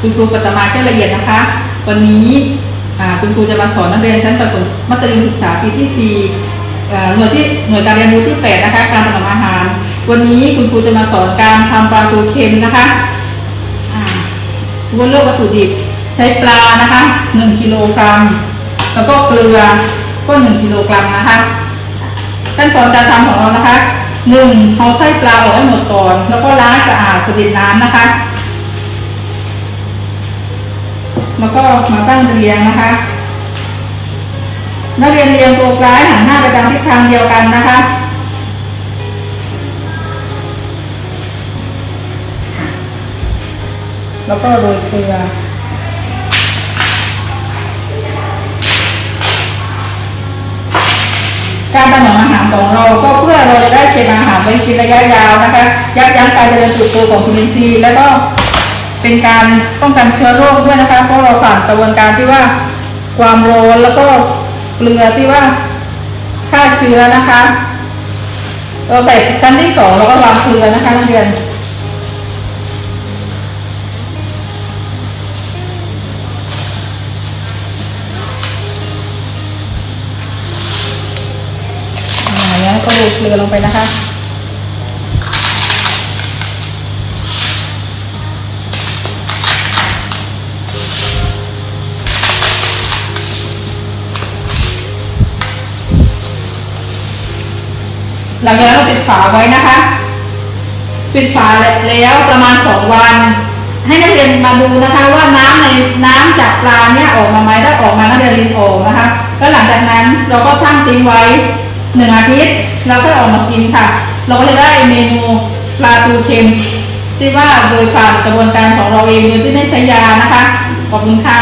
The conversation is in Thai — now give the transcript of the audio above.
คุณครูปัตมาแก้ละเอียดนะคะ วันนี้คุณครูจะมาสอนนักเรียนชั้นประถมมัธยมศึกษาปีที่สี่เหน่วยที่หน่วยการเรียนรู้ที่แปดนะคะ การถนอาหาร วันนี้คุณครูจะมาสอนการทำปลาทูเค็มนะคะอ่าว่าเลือกวัตถุดิบใช้ปลานะคะ1กิโลกรัมแล้วก็เกลือก็1กิโลกรัมนะคะขั้นตอนการทำของเรานะคะหนึ่งเอาไส้ปลาออกให้หมดก่อน แล้วก็ล้างสะอาดสะดิดน้ำนะคะ แล้วก็มาตั้งเรียงนะคะ นักเรียนเรียงตัวกลายหันหน้าไปทางทิศทางเดียวกันนะคะ แล้วก็โรยเกลือการถนอมอาหารของเราก็เพื่อเราจะได้เก็บอาหารไว้กินระยะยาวนะคะ ยับยั้งการเจริญเติบโตของจุลินทรีย์แล้วก็ เป็นการป้องกันเชื้อโรคด้วยนะคะ เพราะเราผ่านกระบวนการที่ว่าความร้อนแล้วก็เกลือที่ว่าฆ่าเชื้อนะคะเราใส่ชั้นที่สองเราก็วางเกลือนะคะนักเรียนอ่าแล้วก็โรยเกลือลงไปนะคะ หลังจากนั้นเราปิดฝาไว้นะคะ ปิดฝาแล้วประมาณสองวัน ให้นักเรียนมาดูนะคะว่าน้ำในน้ำจากปลาเนี่ยออกมาไหมถ้าออกมานักเรียนรินออกนะคะแล้วหลังจากนั้นเราก็ตั้งทิ้งไว้หนึ่งอาทิตย์แล้วก็ออกมากินค่ะ เราก็จะได้เมนูปลาทูเค็มที่ว่าโดยผ่านกระบวนการของเราเองโดยที่ไม่ใช้ยานะคะขอบคุณค่ะ